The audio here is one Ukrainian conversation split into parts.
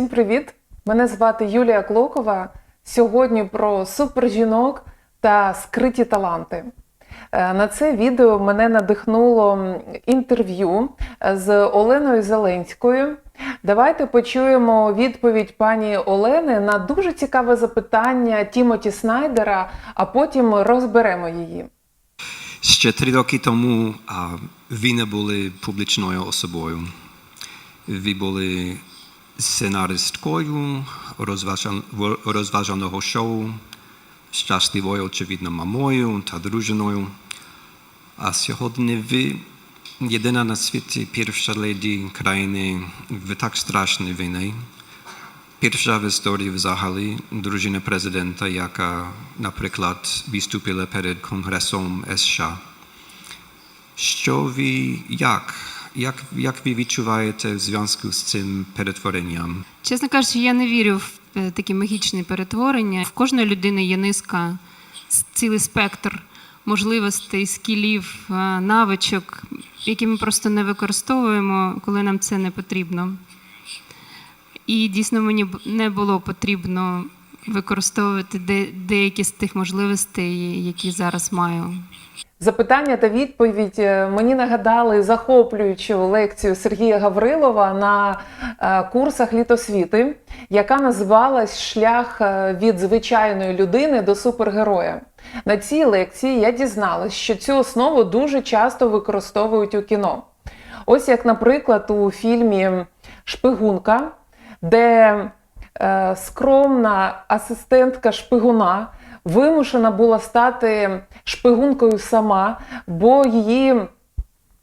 привіт! Мене звати Юлія Клокова. Сьогодні про супержінок та скриті таланти. Е, На це відео мене надихнуло інтерв'ю з Оленою Зеленською. Давайте почуємо відповідь пані Олени на дуже цікаве запитання Тімоті Снайдера, а потім розберемо її. Ще три роки тому а, ви не були публічною особою. Ви були сценаристкою розважан- в- розважаного шоу, щасливою, очевидно, мамою та дружиною. А сьогодні ви єдина на світі перша леді країни в так страшній війні. Перша в історії взагалі дружина президента, яка, наприклад, виступила перед Конгресом США. Що ви як? Як, як ви відчуваєте в зв'язку з цим перетворенням? Чесно кажучи, я не вірю в е, такі магічні перетворення. В кожної людини є низка, цілий спектр можливостей, скілів, е, навичок, які ми просто не використовуємо, коли нам це не потрібно. І дійсно мені не було потрібно використовувати деякі з тих можливостей, які зараз маю. Запитання та відповідь е, мені нагадали захоплюючу лекцію Сергія Гаврилова на е, курсах літосвіти, яка називалась Шлях е, від звичайної людини до супергероя. На цій лекції я дізналась, що цю основу дуже часто використовують у кіно. Ось як, наприклад, у фільмі Шпигунка, де скромна асистентка шпигуна вимушена була стати шпигункою сама, бо її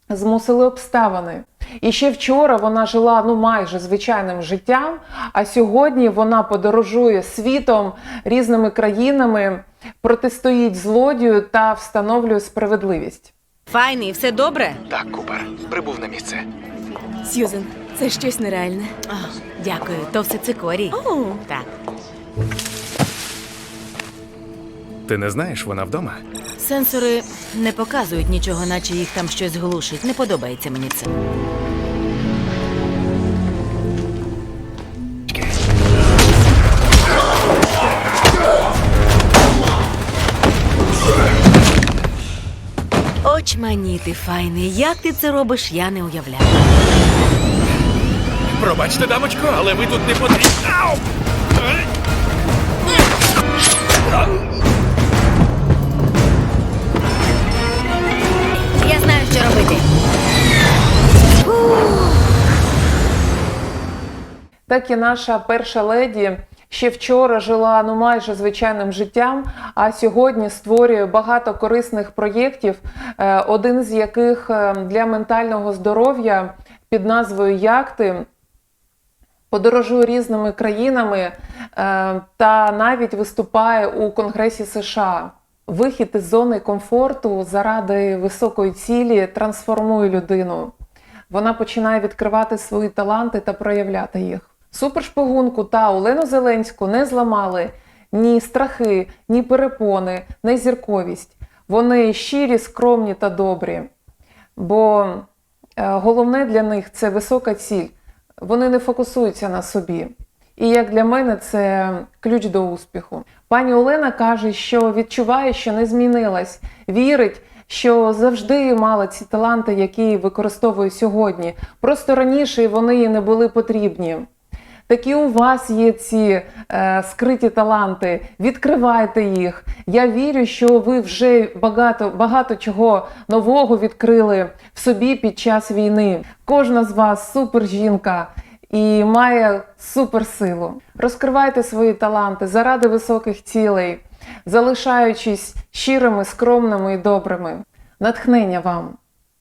змусили обставини. І ще вчора вона жила ну майже звичайним життям, а сьогодні вона подорожує світом різними країнами, протистоїть злодію та встановлює справедливість. Файний, все добре? Так, Купер, прибув на місце. Сьюзен, це щось нереальне. Дякую, то все цикорій. О, Так. Ти не знаєш, вона вдома? Сенсори не показують нічого, наче їх там щось глушить. Не подобається мені це. Очманіти, файний. Як ти це робиш, я не уявляю. Пробачте, дамочко, але ви тут не потрібні. Ау! Так і наша перша леді ще вчора жила ну майже звичайним життям, а сьогодні створює багато корисних проєктів, е, один з яких е, для ментального здоров'я під назвою Якти. Подорожує різними країнами е, та навіть виступає у Конгресі США. Вихід із зони комфорту заради високої цілі трансформує людину. Вона починає відкривати свої таланти та проявляти їх. Супершпигунку та Олену Зеленську не зламали ні страхи, ні перепони, ні зірковість. Вони щирі, скромні та добрі. Бо е, головне для них це висока ціль. Вони не фокусуються на собі. І як для мене, це ключ до успіху. Пані Олена каже, що відчуває, що не змінилась, вірить, що завжди мала ці таланти, які використовує сьогодні. Просто раніше вони їй не були потрібні. Такі у вас є ці е, скриті таланти, відкривайте їх. Я вірю, що ви вже багато, багато чого нового відкрили в собі під час війни. Кожна з вас супер жінка і має суперсилу. Розкривайте свої таланти заради високих цілей, залишаючись щирими, скромними і добрими. Натхнення вам!